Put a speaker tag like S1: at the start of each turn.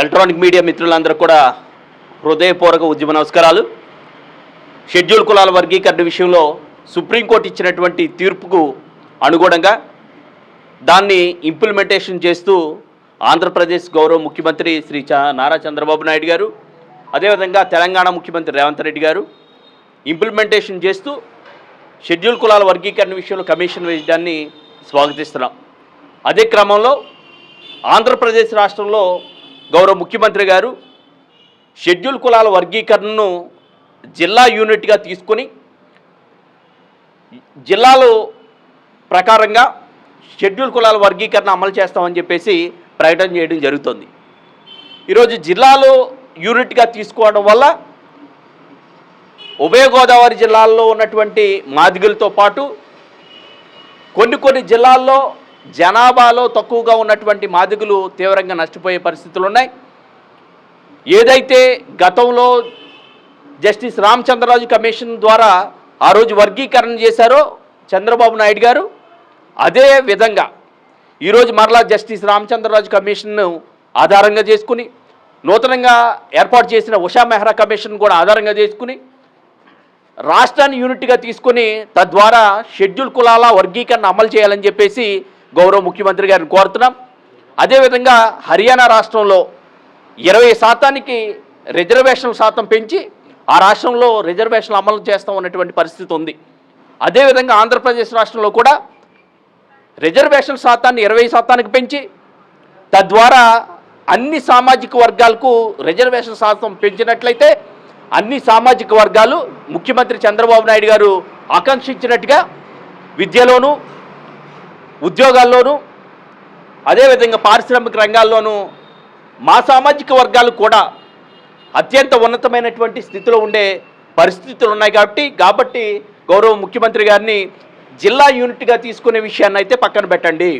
S1: Electronic media మిత్రులందరూ కూడా హృదయపూర్వక ఉద్యమ నమస్కారాలు. షెడ్యూల్ కులాల వర్గీకరణ విషయంలో సుప్రీంకోర్టు ఇచ్చినటువంటి తీర్పుకు అనుగుణంగా దాన్ని ఇంప్లిమెంటేషన్ చేస్తూ ఆంధ్రప్రదేశ్ గౌరవ ముఖ్యమంత్రి శ్రీ చ నారా చంద్రబాబు నాయుడు గారు అదేవిధంగా తెలంగాణ ముఖ్యమంత్రి రేవంత్ రెడ్డి గారు ఇంప్లిమెంటేషన్ చేస్తూ షెడ్యూల్ కులాల వర్గీకరణ విషయంలో కమిషన్ వేయడాన్ని స్వాగతిస్తున్నాం. అదే క్రమంలో ఆంధ్రప్రదేశ్ రాష్ట్రంలో గౌరవ ముఖ్యమంత్రి గారు షెడ్యూల్ కులాల వర్గీకరణను జిల్లా యూనిట్గా తీసుకొని జిల్లాలో ప్రకారంగా షెడ్యూల్ కులాల వర్గీకరణ అమలు చేస్తామని చెప్పేసి ప్రకటన చేయడం జరుగుతుంది. ఈరోజు జిల్లాలో యూనిట్గా తీసుకోవడం వల్ల ఉభయ గోదావరి జిల్లాల్లో ఉన్నటువంటి మాదిగులతో పాటు కొన్ని కొన్ని జిల్లాల్లో జనాభాలో తక్కువగా ఉన్నటువంటి మాదిగులు తీవ్రంగా నష్టపోయే పరిస్థితులు ఉన్నాయి ఏదైతే గతంలో జస్టిస్ రామచంద్రరాజు కమిషన్ ద్వారా ఆ రోజు వర్గీకరణ చేశారో చంద్రబాబు నాయుడు గారు అదే విధంగా ఈరోజు మరలా జస్టిస్ రామచంద్రరాజు కమిషన్ను ఆధారంగా చేసుకుని నూతనంగా ఏర్పాటు చేసిన ఉషా మెహ్రా కమిషన్ కూడా ఆధారంగా చేసుకుని రాష్ట్రాన్ని యూనిట్గా తీసుకొని తద్వారా షెడ్యూల్ కులాల వర్గీకరణ అమలు చేయాలని చెప్పేసి గౌరవ ముఖ్యమంత్రి గారిని కోరుతున్నాం. అదేవిధంగా హర్యానా రాష్ట్రంలో ఇరవై శాతానికి రిజర్వేషన్ శాతం పెంచి ఆ రాష్ట్రంలో రిజర్వేషన్లు అమలు చేస్తాం ఉన్నటువంటి పరిస్థితి ఉంది. అదేవిధంగా ఆంధ్రప్రదేశ్ రాష్ట్రంలో కూడా రిజర్వేషన్ శాతాన్ని ఇరవై శాతానికి పెంచి తద్వారా అన్ని సామాజిక వర్గాలకు రిజర్వేషన్ శాతం పెంచినట్లయితే అన్ని సామాజిక వర్గాలు ముఖ్యమంత్రి చంద్రబాబు నాయుడు గారు ఆకాంక్షించినట్టుగా విద్యలోనూ ఉద్యోగాల్లోనూ అదేవిధంగా పారిశ్రామిక రంగాల్లోనూ మా సామాజిక వర్గాలు కూడా అత్యంత ఉన్నతమైనటువంటి స్థితిలో ఉండే పరిస్థితులు ఉన్నాయి కాబట్టి కాబట్టి గౌరవ ముఖ్యమంత్రి గారిని జిల్లా యూనిట్గా తీసుకునే విషయాన్ని అయితే పక్కన పెట్టండి.